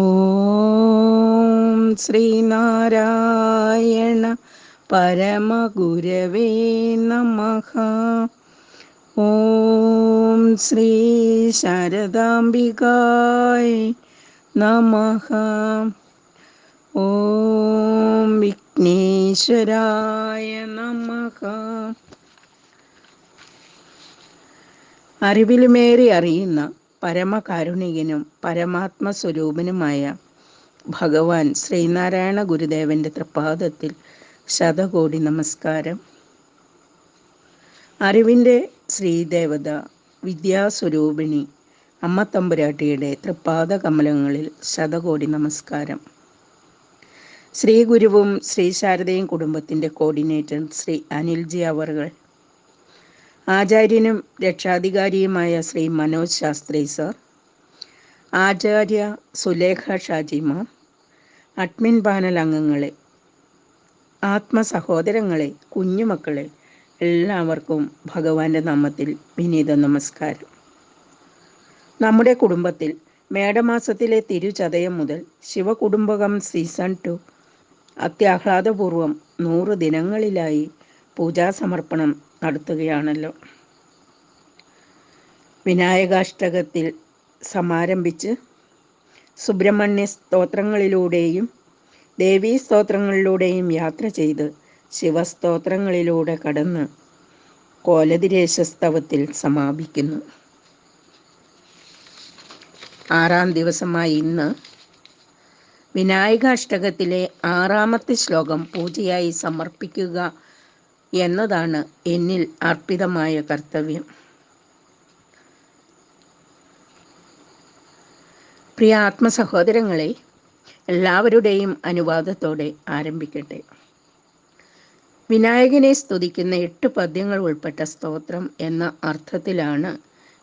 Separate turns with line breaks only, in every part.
ഓം ശ്രീനാരായണ പരമഗുരവേ നമ. ഓം ശ്രീ ശാരദാംബികായ നമ. ഓം വിഘ്നേശ്വരായ നമ. അറിവിലുമേറി അറിയുന്ന പരമകാരുണികനും പരമാത്മസ്വരൂപനുമായ ഭഗവാൻ ശ്രീനാരായണ ഗുരുദേവന്റെ തൃപ്പാദത്തിൽ ശതകോടി നമസ്കാരം. അറിവിന്റെ ശ്രീദേവത വിദ്യാസ്വരൂപിണി അമ്മ തമ്പുരാട്ടിയുടെ തൃപ്പാദ കമലങ്ങളിൽ ശതകോടി നമസ്കാരം. ശ്രീ ഗുരുവും ശ്രീ ശാരദയും കുടുംബത്തിന്റെ കോർഡിനേറ്റർ ശ്രീ അനിൽജി അവർകൾ ആചാര്യനും രക്ഷാധികാരിയുമായ ശ്രീ മനോജ് ശാസ്ത്രി സർ ആചാര്യ സുലേഖ ഷാജിമ അഡ്മിൻ പാനൽ അംഗങ്ങളെ ആത്മസഹോദരങ്ങളെ കുഞ്ഞുമക്കളെ എല്ലാവർക്കും ഭഗവാന്റെ നാമത്തിൽ വിനീത നമസ്കാരം. നമ്മുടെ കുടുംബത്തിൽ മേടമാസത്തിലെ തിരുചതയം മുതൽ ശിവകുടുംബകം സീസൺ ടു അത്യാഹ്ലാദപൂർവം നൂറ് ദിനങ്ങളിലായി പൂജാസമർപ്പണം നടത്തുകയാണല്ലോ. വിനായകാഷ്ടകത്തിൽ സമാരംഭിച്ച് സുബ്രഹ്മണ്യ സ്തോത്രങ്ങളിലൂടെയും ദേവീ സ്തോത്രങ്ങളിലൂടെയും യാത്ര ചെയ്ത് ശിവസ്തോത്രങ്ങളിലൂടെ കടന്ന് കോലതിരേശസ്തവത്തിൽ സമാപിക്കുന്നു. ആറാം ദിവസമായി ഇന്ന് വിനായകാഷ്ടകത്തിലെ ആറാമത്തെ ശ്ലോകം പൂജയായി സമർപ്പിക്കുക എന്നതാണ് എന്നിൽ അർപ്പിതമായ കർത്തവ്യം. പ്രിയ ആത്മസഹോദരങ്ങളെ എല്ലാവരുടെയും അനുവാദത്തോടെ ആരംഭിക്കട്ടെ. വിനായകനെ സ്തുതിക്കുന്ന എട്ട് പദ്യങ്ങൾ ഉൾപ്പെട്ട സ്തോത്രം എന്ന അർത്ഥത്തിലാണ്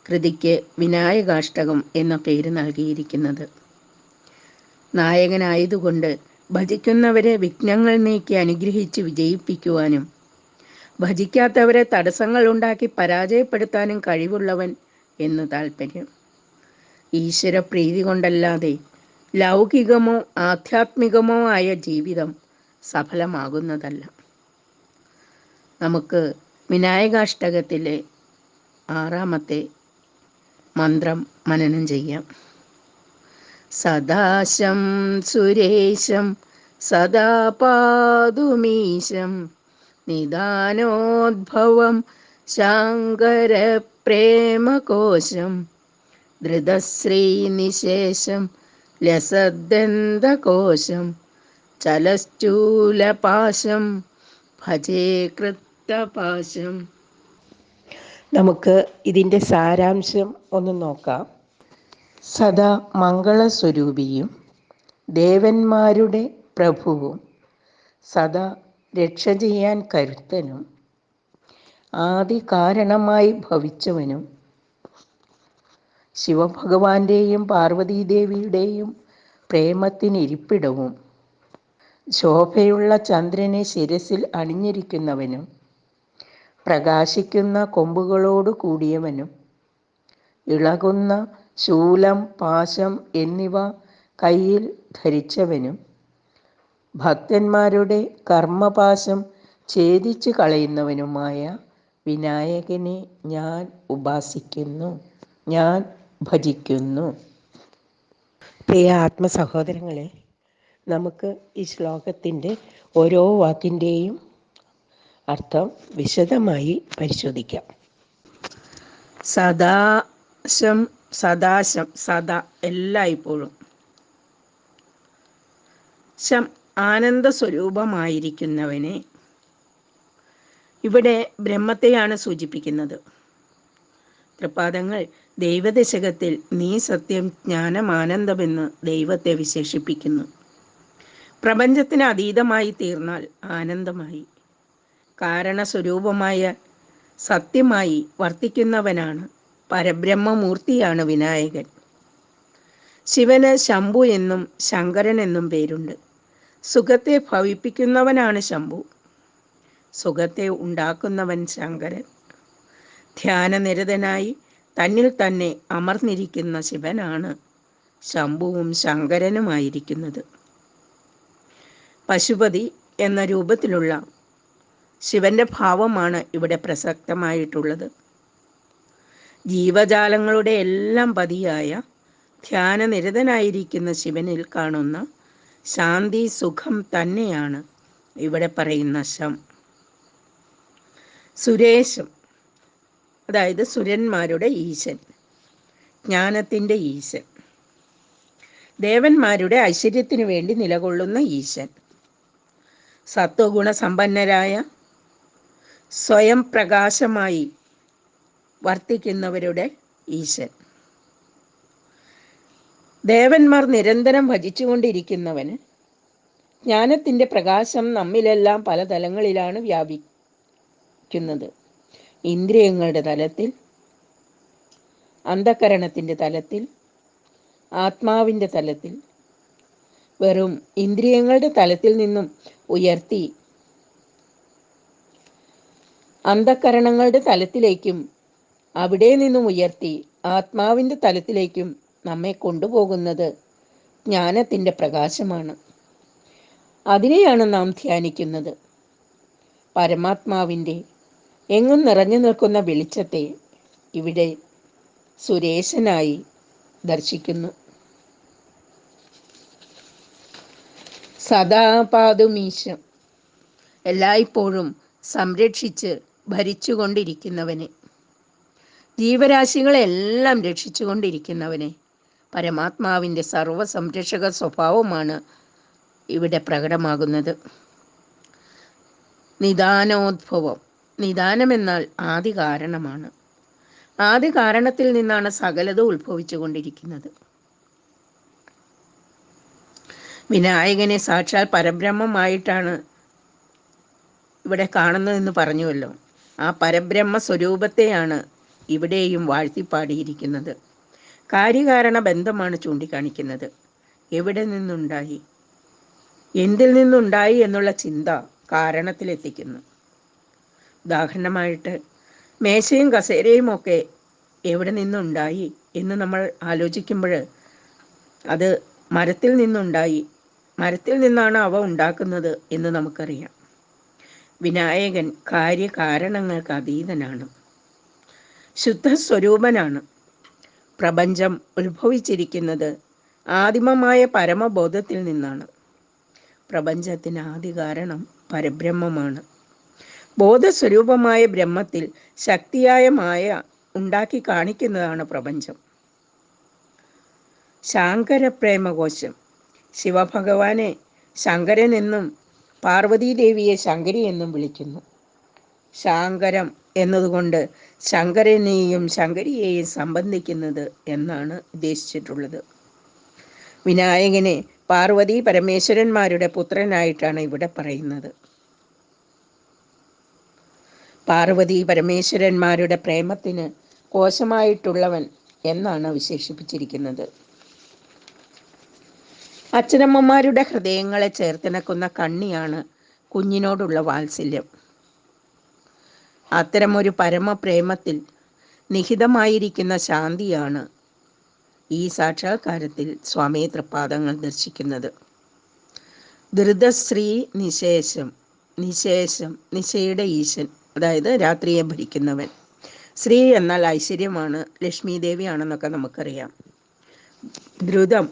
കൃതിക്ക് വിനായകാഷ്ടകം എന്ന പേര് നൽകിയിരിക്കുന്നത്. നായകനായതുകൊണ്ട് ഭജിക്കുന്നവരെ വിഘ്നങ്ങൾ നീക്കി അനുഗ്രഹിച്ച് വിജയിപ്പിക്കുവാനും ഭജിക്കാത്തവരെ തടസ്സങ്ങൾ ഉണ്ടാക്കി പരാജയപ്പെടുത്താനും കഴിവുള്ളവൻ എന്ന് താല്പര്യം ഈശ്വര പ്രീതി കൊണ്ടല്ലാതെ ലൗകികമോ ആധ്യാത്മികമോ ആയ ജീവിതം സഫലമാകുന്നതല്ല. നമുക്ക് വിനായകാഷ്ടകത്തിലെ ആറാമത്തെ മന്ത്രം മനനം ചെയ്യാം. സദാശം സുരേശം സദാ പാതുമീശം നിദാനോദ്ഭവം ശാങ്കരപ്രേമകോശം ധൃതശ്രീനിശേഷം ലസദന്തകോശം ചലശ്ചൂലപാശം ഭജേ കൃത്തപാശം. നമുക്ക് ഇതിന്റെ സാരാംശം ഒന്ന് നോക്കാം. സദാ മംഗളസ്വരൂപിയും ദേവന്മാരുടെ പ്രഭുവും സദാ രക്ഷ ചെയ്യാൻ കരുത്തനും ആദി കാരണമായി ഭവിച്ചവനും ശിവഭഗവാന്റെയും പാർവതീദേവിയുടെയും പ്രേമത്തിനിരിപ്പിടവും ശോഭയുള്ള ചന്ദ്രനെ ശിരസിൽ അണിഞ്ഞിരിക്കുന്നവനും പ്രകാശിക്കുന്ന കൊമ്പുകളോട് കൂടിയവനും ഇളകുന്ന ശൂലം പാശം എന്നിവ കയ്യിൽ ധരിച്ചവനും ഭക്തന്മാരുടെ കർമ്മപാശം ഛേദിച്ചു കളയുന്നവനുമായ വിനായകനെ ഞാൻ ഉപാസിക്കുന്നു ഞാൻ ഭജിക്കുന്നു. പ്രിയ ആത്മസഹോദരങ്ങളെ നമുക്ക് ഈ ശ്ലോകത്തിന്റെ ഓരോ വാക്കിന്റെയും അർത്ഥം വിശദമായി പരിശോധിക്കാം. സദാശം സദാശം സദാ എല്ലായ്പ്പോഴും. ശം ആനന്ദ സ്വരൂപമായിരിക്കുന്നവനെ ഇവിടെ ബ്രഹ്മത്തെയാണ് സൂചിപ്പിക്കുന്നത്. ത്രിപാദങ്ങൾ ദൈവദശകത്തിൽ നീ സത്യം ജ്ഞാനം ആനന്ദമെന്ന് ദൈവത്തെ വിശേഷിപ്പിക്കുന്നു. പ്രപഞ്ചത്തിന് അതീതമായി തീർന്നാൽ ആനന്ദമായി. കാരണസ്വരൂപമായ സത്യമായി വർത്തിക്കുന്നവനാണ് പരബ്രഹ്മമൂർത്തിയാണ് വിനായകൻ. ശിവന് ശംഭു എന്നും ശങ്കരൻ എന്നും പേരുണ്ട്. സുഖത്തെ ഭവിപ്പിക്കുന്നവനാണ് ശംഭു. സുഖത്തെ ഉണ്ടാക്കുന്നവൻ ശങ്കരൻ. ധ്യാനനിരതനായി തന്നിൽ തന്നെ അമർന്നിരിക്കുന്ന ശിവനാണ് ശംഭുവും ശങ്കരനുമായിരിക്കുന്നത്. പശുപതി എന്ന രൂപത്തിലുള്ള ശിവന്റെ ഭാവമാണ് ഇവിടെ പ്രസക്തമായിട്ടുള്ളത്. ജീവജാലങ്ങളുടെ എല്ലാം പതിയായ ധ്യാനനിരതനായിരിക്കുന്ന ശിവനിൽ കാണുന്ന ശാന്തി സുഖം തന്നെയാണ്. ഇവിടെ പറയുന്ന ശം. സുരേശം. അതായത് സുരന്മാരുടെ ഈശൻ. ജ്ഞാനത്തിന്റെ ഈശൻ. ദേവന്മാരുടെ ഐശ്വര്യത്തിനു വേണ്ടി നിലകൊള്ളുന്ന ഈശൻ. സത്വഗുണ സമ്പന്നരായ സ്വയം പ്രകാശമായി വർത്തിക്കുന്നവരുടെ ഈശൻ. ദേവന്മാർ നിരന്തരം ഭജിച്ചുകൊണ്ടിരിക്കുന്നവന് ജ്ഞാനത്തിന്റെ പ്രകാശം നമ്മിലെല്ലാം പല തലങ്ങളിലാണ് വ്യാപിക്കുന്നത്. ഇന്ദ്രിയങ്ങളുടെ തലത്തിൽ അന്ധകരണത്തിന്റെ തലത്തിൽ ആത്മാവിന്റെ തലത്തിൽ വെറും ഇന്ദ്രിയങ്ങളുടെ തലത്തിൽ നിന്നും ഉയർത്തി അന്ധകരണങ്ങളുടെ തലത്തിലേക്കും അവിടെ നിന്നും ഉയർത്തി ആത്മാവിന്റെ തലത്തിലേക്കും നമ്മെ കൊണ്ടുപോകുന്നത് ജ്ഞാനത്തിന്റെ പ്രകാശമാണ്. അതിനെയാണ് നാം ധ്യാനിക്കുന്നത്. പരമാത്മാവിന്റെ എങ്ങും നിറഞ്ഞു നിൽക്കുന്ന വെളിച്ചത്തെ ഇവിടെ സുരേശനായി ദർശിക്കുന്നു. സദാപാതുമീശം എല്ലായ്പ്പോഴും സംരക്ഷിച്ച് ഭരിച്ചുകൊണ്ടിരിക്കുന്നവനെ. ജീവരാശികളെല്ലാം രക്ഷിച്ചുകൊണ്ടിരിക്കുന്നവനെ. പരമാത്മാവിന്റെ സർവ സംരക്ഷക സ്വഭാവമാണ് ഇവിടെ പ്രകടമാകുന്നത്. നിദാനോദ്ഭവം. നിദാനമെന്നാൽ ആദി കാരണമാണ് ആദ്യ കാരണത്തിൽ നിന്നാണ് സകലത ഉത്ഭവിച്ചുകൊണ്ടിരിക്കുന്നത്. വിനായകനെ സാക്ഷാൽ പരബ്രഹ്മമായിട്ടാണ് ഇവിടെ കാണുന്നതെന്ന് പറഞ്ഞുവല്ലോ. ആ പരബ്രഹ്മ സ്വരൂപത്തെയാണ് ഇവിടെയും വാഴ്ത്തിപ്പാടിയിരിക്കുന്നത്. കാര്യകാരണ ബന്ധമാണ് ചൂണ്ടിക്കാണിക്കുന്നത്. എവിടെ നിന്നുണ്ടായി? എന്തിൽ നിന്നുണ്ടായി എന്നുള്ള ചിന്ത കാരണത്തിലെത്തിക്കുന്നു. ഉദാഹരണമായിട്ട് മേശയും കസേരയും ഒക്കെ എവിടെ നിന്നുണ്ടായി എന്ന് നമ്മൾ ആലോചിക്കുമ്പോൾ അത് മരത്തിൽ നിന്നുണ്ടായി. മരത്തിൽ നിന്നാണ് അവ ഉണ്ടാക്കുന്നത് എന്ന് നമുക്കറിയാം. വിനായകൻ കാര്യകാരണങ്ങൾക്ക് അതീതനാണ്. ശുദ്ധസ്വരൂപനാണ്. പ്രപഞ്ചം ഉത്ഭവിച്ചിരിക്കുന്നത് ആദിമമായ പരമബോധത്തിൽ നിന്നാണ്. പ്രപഞ്ചത്തിന് ആദി കാരണം പരബ്രഹ്മമാണ്. ബോധസ്വരൂപമായ ബ്രഹ്മത്തിൽ ശക്തിയായ മായ ഉണ്ടാക്കി കാണിക്കുന്നതാണ് പ്രപഞ്ചം. ശാങ്കര പ്രേമകോശം ശിവഭഗവാനെ ശങ്കരൻ എന്നും പാർവതീദേവിയെ ശങ്കരി എന്നും വിളിക്കുന്നു. ശാങ്കരം എന്നതുകൊണ്ട് ശങ്കരനെയും ശങ്കരിയെയും സംബന്ധിക്കുന്നത് എന്നാണ് ഉദ്ദേശിച്ചിട്ടുള്ളത്. വിനായകനെ പാർവതി പരമേശ്വരന്മാരുടെ പുത്രനായിട്ടാണ് ഇവിടെ പറയുന്നത്. പാർവതി പരമേശ്വരന്മാരുടെ പ്രേമത്തിന് കോശമായിട്ടുള്ളവൻ എന്നാണ് വിശേഷിപ്പിച്ചിരിക്കുന്നത് അച്ഛനമ്മമാരുടെ ഹൃദയങ്ങളെ ചേർത്തിണക്കുന്ന കണ്ണിയാണ് കുഞ്ഞിനോടുള്ള വാത്സല്യം. അത്തരമൊരു പരമപ്രേമത്തിൽ നിഹിതമായിരിക്കുന്ന ശാന്തിയാണ് ഈ സാക്ഷാത്കാരത്തിൽ സ്വാമി തൃപ്പാദങ്ങൾ ദർശിക്കുന്നത്. ധൃതശ്രീ നിശേഷം നിശേഷം നിശയുടെ ഈശൻ അതായത് രാത്രിയെ ഭരിക്കുന്നവൻ. ശ്രീ എന്നാൽ ഐശ്വര്യമാണ് ലക്ഷ്മി ദേവിയാണെന്നൊക്കെ നമുക്കറിയാം. ദ്രുതം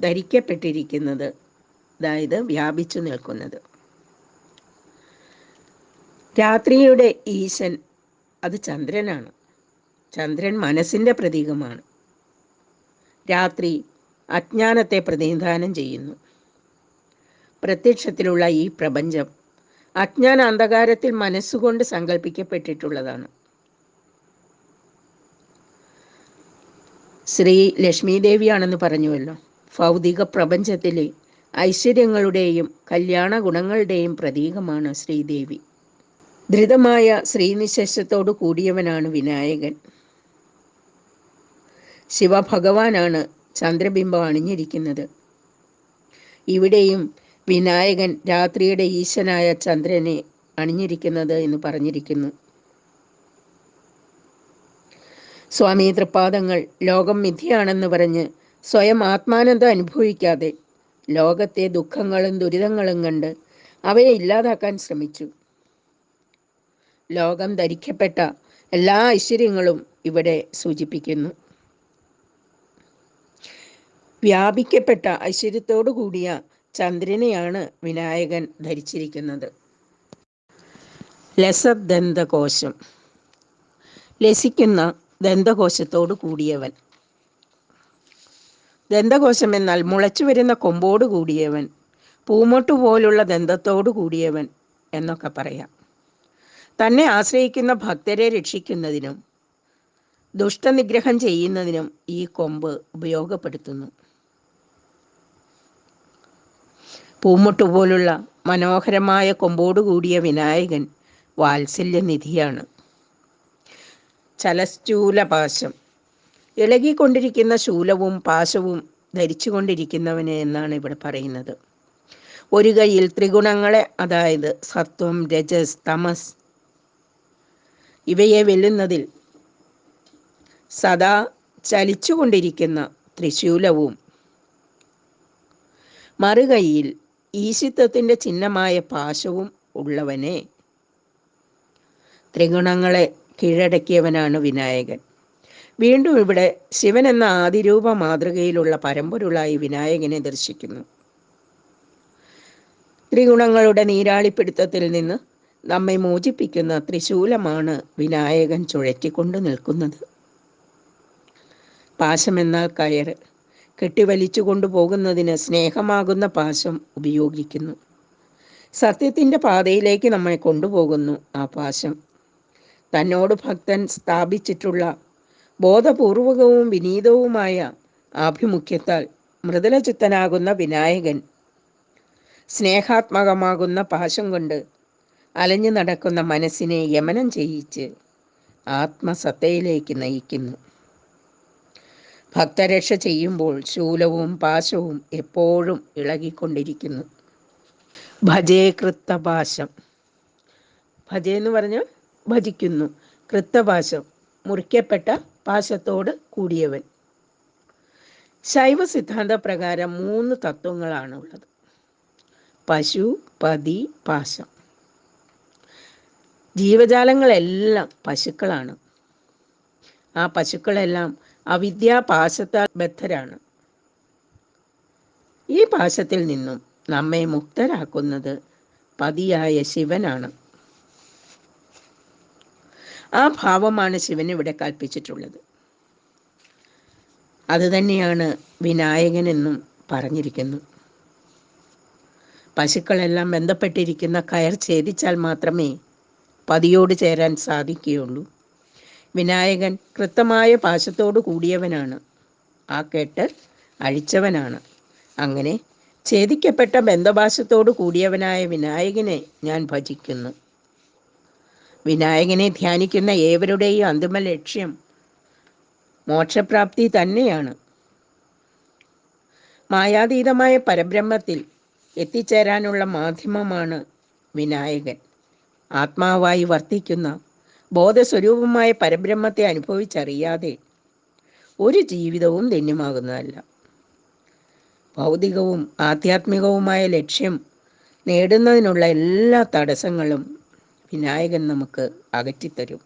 ധരിക്കപ്പെട്ടിരിക്കുന്നത് അതായത് വ്യാപിച്ചു നിൽക്കുന്നത്. രാത്രിയുടെ ഈശൻ അത് ചന്ദ്രനാണ്. ചന്ദ്രൻ മനസ്സിന്റെ പ്രതീകമാണ്. രാത്രി അജ്ഞാനത്തെ പ്രതിനിധാനം ചെയ്യുന്നു. പ്രത്യക്ഷത്തിലുള്ള ഈ പ്രപഞ്ചം അജ്ഞാന അന്ധകാരത്തിൽ മനസ്സുകൊണ്ട് സങ്കല്പിക്കപ്പെട്ടിട്ടുള്ളതാണ്. ശ്രീ ലക്ഷ്മി ദേവിയാണെന്ന് പറഞ്ഞുവല്ലോ. ഭൗതിക പ്രപഞ്ചത്തിലെ ഐശ്വര്യങ്ങളുടെയും കല്യാണ ഗുണങ്ങളുടെയും പ്രതീകമാണ് ശ്രീദേവി. ധൃതമായ ശ്രീനിശേഷത്തോടു കൂടിയവനാണ് വിനായകൻ. ശിവഭഗവാനാണ് ചന്ദ്രബിംബം അണിഞ്ഞിരിക്കുന്നത്. ഇവിടെയും വിനായകൻ രാത്രിയുടെ ഈശനായ ചന്ദ്രനെ അണിഞ്ഞിരിക്കുന്നത് എന്ന് പറഞ്ഞിരിക്കുന്നു. സ്വാമി തൃപ്പാദങ്ങൾ ലോകം മിഥ്യയാണെന്ന് പറഞ്ഞ് സ്വയം ആത്മാനന്ദം അനുഭവിക്കാതെ ലോകത്തെ ദുഃഖങ്ങളും ദുരിതങ്ങളും കണ്ട് അവയെ ഇല്ലാതാക്കാൻ ശ്രമിച്ചു. ലോകം ധരിക്കപ്പെട്ട എല്ലാ ഐശ്വര്യങ്ങളും ഇവിടെ സൂചിപ്പിക്കുന്നു. വ്യാപിക്കപ്പെട്ട ഐശ്വര്യത്തോടു കൂടിയ ചന്ദ്രനെയാണ് വിനായകൻ ധരിച്ചിരിക്കുന്നത്. ലസദന്തകോശം ലസിക്കുന്ന ദന്തകോശത്തോടു കൂടിയവൻ. ദന്തകോശം എന്നാൽ മുളച്ചു വരുന്ന കൊമ്പോട് കൂടിയവൻ. പൂമൊട്ടു പോലുള്ള ദന്തത്തോടു കൂടിയവൻ എന്നൊക്കെ പറയാം. തന്നെ ആശ്രയിക്കുന്ന ഭക്തരെ രക്ഷിക്കുന്നതിനും ദുഷ്ടനിഗ്രഹം ചെയ്യുന്നതിനും ഈ കൊമ്പ് ഉപയോഗപ്പെടുത്തുന്നു. പൂമുട്ടു പോലുള്ള മനോഹരമായ കൊമ്പോട് കൂടിയ വിനായകൻ വാത്സല്യനിധിയാണ്. ചലശൂല പാശം ഇളകിക്കൊണ്ടിരിക്കുന്ന ശൂലവും പാശവും ധരിച്ചുകൊണ്ടിരിക്കുന്നവന് എന്നാണ് ഇവിടെ പറയുന്നത്. ഒരു കൈയിൽ ത്രിഗുണങ്ങളെ അതായത് സത്വം രജസ് തമസ് ഇവയെ വെല്ലുന്നതിൽ സദാ ചലിച്ചുകൊണ്ടിരിക്കുന്ന ത്രിശൂലവും. മറുകൈയിൽ ഈശിത്വത്തിന്റെ ചിഹ്നമായ പാശവും ഉള്ളവനെ ത്രിഗുണങ്ങളെ കീഴടക്കിയവനാണ് വിനായകൻ. വീണ്ടും ഇവിടെ ശിവൻ എന്ന ആദിരൂപ മാതൃകയിലുള്ള പരമ്പൊരുളായി വിനായകനെ ദർശിക്കുന്നു. ത്രിഗുണങ്ങളുടെ നീരാളിപ്പിടുത്തത്തിൽ നിന്ന് നമ്മെ മോചിപ്പിക്കുന്ന ത്രിശൂലമാണ് വിനായകൻ ചുഴറ്റിക്കൊണ്ട് നിൽക്കുന്നത്. പാശമെന്നാൽ കയർ കെട്ടിവലിച്ചു കൊണ്ടുപോകുന്നതിന് സ്നേഹമാകുന്ന പാശം ഉപയോഗിക്കുന്നു. സത്യത്തിന്റെ പാതയിലേക്ക് നമ്മെ കൊണ്ടുപോകുന്നു ആ പാശം. തന്നോട് ഭക്തൻ സ്ഥാപിച്ചിട്ടുള്ള ബോധപൂർവകവും വിനീതവുമായ ആഭിമുഖ്യത്താൽ മൃദുലചിത്തനാകുന്ന വിനായകൻ സ്നേഹാത്മകമാകുന്ന പാശം കൊണ്ട് അലഞ്ഞു നടക്കുന്ന മനസ്സിനെ യമനം ചെയ്യിച്ച് ആത്മസത്തയിലേക്ക് നയിക്കുന്നു. ഭക്തരക്ഷ ചെയ്യുമ്പോൾ ശൂലവും പാശവും എപ്പോഴും ഇളകിക്കൊണ്ടിരിക്കുന്നു. ഭജേ കൃത്തപാശം. ഭജേ എന്ന് പറഞ്ഞാൽ ഭജിക്കുന്നു. കൃത്തപാശം മുറിക്കപ്പെട്ട പാശത്തോട് കൂടിയവൻ. ശൈവ സിദ്ധാന്ത പ്രകാരം മൂന്ന് തത്വങ്ങളാണുള്ളത്. പശു പതി പാശം. ജീവജാലങ്ങളെല്ലാം പശുക്കളാണ്. ആ പശുക്കളെല്ലാം അവിദ്യാപാശത്താൽ ബദ്ധരാണ്. ഈ പാശത്തിൽ നിന്നും നമ്മെ മുക്തരാക്കുന്നത് പതിയായ ശിവനാണ്. ആ ഭാവമാണ് ശിവൻ ഇവിടെ കൽപ്പിച്ചിട്ടുള്ളത്. അതുതന്നെയാണ് വിനായകനെന്നും പറഞ്ഞിരിക്കുന്നു. പശുക്കളെല്ലാം ബന്ധപ്പെട്ടിരിക്കുന്ന കയർ ഛേദിച്ചാൽ മാത്രമേ പതിയോട് ചേരാൻ സാധിക്കുകയുള്ളൂ. വിനായകൻ കൃത്യമായ പാശത്തോടു കൂടിയവനാണ്. ആ കേട്ട് അഴിച്ചവനാണ്. അങ്ങനെ ഛേദിക്കപ്പെട്ട ബന്ധപാശത്തോടു കൂടിയവനായ വിനായകനെ ഞാൻ ഭജിക്കുന്നു. വിനായകനെ ധ്യാനിക്കുന്ന ഏവരുടെയും അന്തിമ ലക്ഷ്യം മോക്ഷപ്രാപ്തി തന്നെയാണ്. മായാതീതമായ പരബ്രഹ്മത്തിൽ എത്തിച്ചേരാനുള്ള മാധ്യമമാണ് വിനായകൻ. ആത്മാവായി വർത്തിക്കുന്ന ബോധസ്വരൂപമായ പരബ്രഹ്മത്തെ അനുഭവിച്ചറിയാതെ ഒരു ജീവിതവും ധന്യമാകുന്നതല്ല. ഭൗതികവും ആധ്യാത്മികവുമായ ലക്ഷ്യം നേടുന്നതിനുള്ള എല്ലാ തടസ്സങ്ങളും വിനായകൻ നമുക്ക് അകറ്റിത്തരും.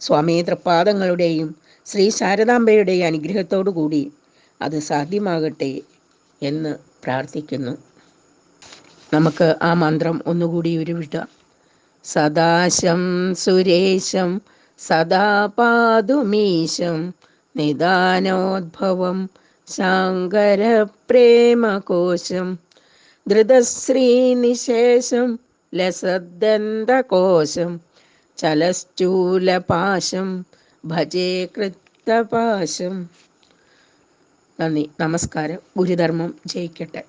സ്വാമി തൃപ്പാദങ്ങളുടെയും ശ്രീ ശാരദാംബയുടെയും അനുഗ്രഹത്തോടു കൂടി അത് സാധ്യമാകട്ടെ എന്ന് പ്രാർത്ഥിക്കുന്നു. നമുക്ക് ആ മന്ത്രം ഒന്നുകൂടി ഉരുവിടാം. സദാശം സുരേശം സദാ പാതുമീശം നിദാനോദ്ഭവം ശങ്കരപ്രേമകോശം ധൃതശ്രീനിശേഷം ലസദന്തകോശം ചലശ്ചൂലപാശം ഭജേ കൃത്തപാശം. നന്ദി. നമസ്കാരം. ഗുരുധർമ്മം ജയിക്കട്ടെ.